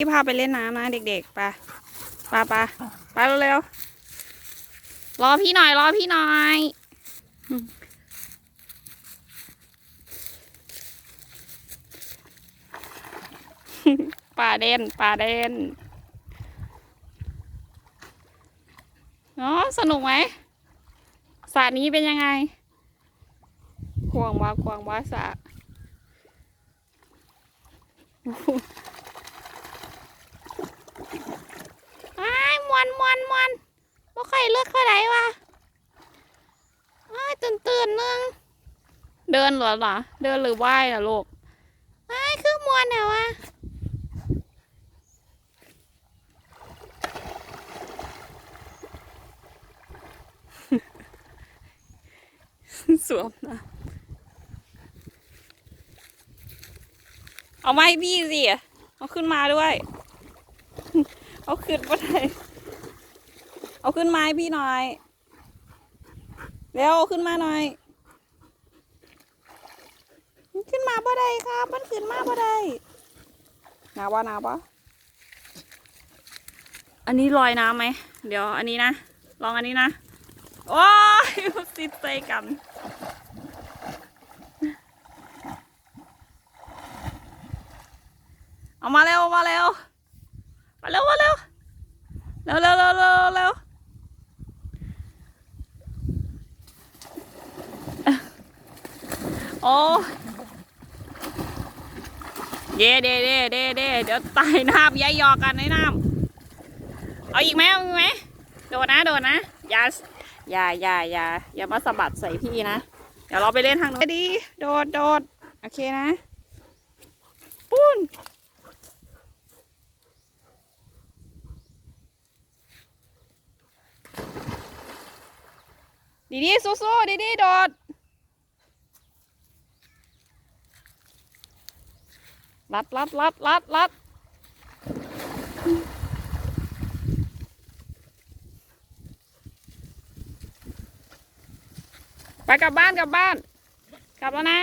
พี่พาไปเล่นน้ำนะ เด็กๆไปไปไปไปเร็วๆรอพี่หน่อย รอพี่หน่อยป่าเด่นป่าเด่นเนาะสนุกไหมสระนี้เป็นยังไงควงว่าควงว่าสระ ไอ้ายม วนมวนมวนบ่ค่อยเลือกเท่าไหร่วะไอ้ายตื่นตื่นๆนึงเดินเหรอเหรอเดินหรือว่ายล่ะลูกไอ้ายคือมวนเนี่ยวะสวมนะเอาไม้พี่สิ เอาขึ้นมาด้วย เอาขึ้นมาได้ เอาขึ้นมาให้พี่หน่อยเร็วเอาขึ้นมาหน่อย ขึ้นมาบ่ได้ครับ มันขึ้นมาบ่ได้หนาวปะหนาวปะอันนี้ลอยน้ำไหม เดี๋ยวอันนี้นะ ลองอันนี้นะโอ้ยติดใจกันเอามาเร็วมาเร็วมาเร็วมาเร็วเร็วเร็วเร็วเร็วเร็วโอ้เย่เด้เด้เด้เด้เดี๋ยวตายน้ำยายยอกันในน้ำเอาอีกไหมเอาอีกไหมโดดนะโดดนะอย่าอย่าอย่าอย่าอย่ามาสะบัดใส่พี่นะเดี๋ยวเราไปเล่นทางโน้นดี โดดโดดโอเคนะปุ้นดีดีสู้ๆดีดีโดด ลัดลัดลัดลัดลัดไปกลับบ้านกลับบ้าน กลับแล้วนะ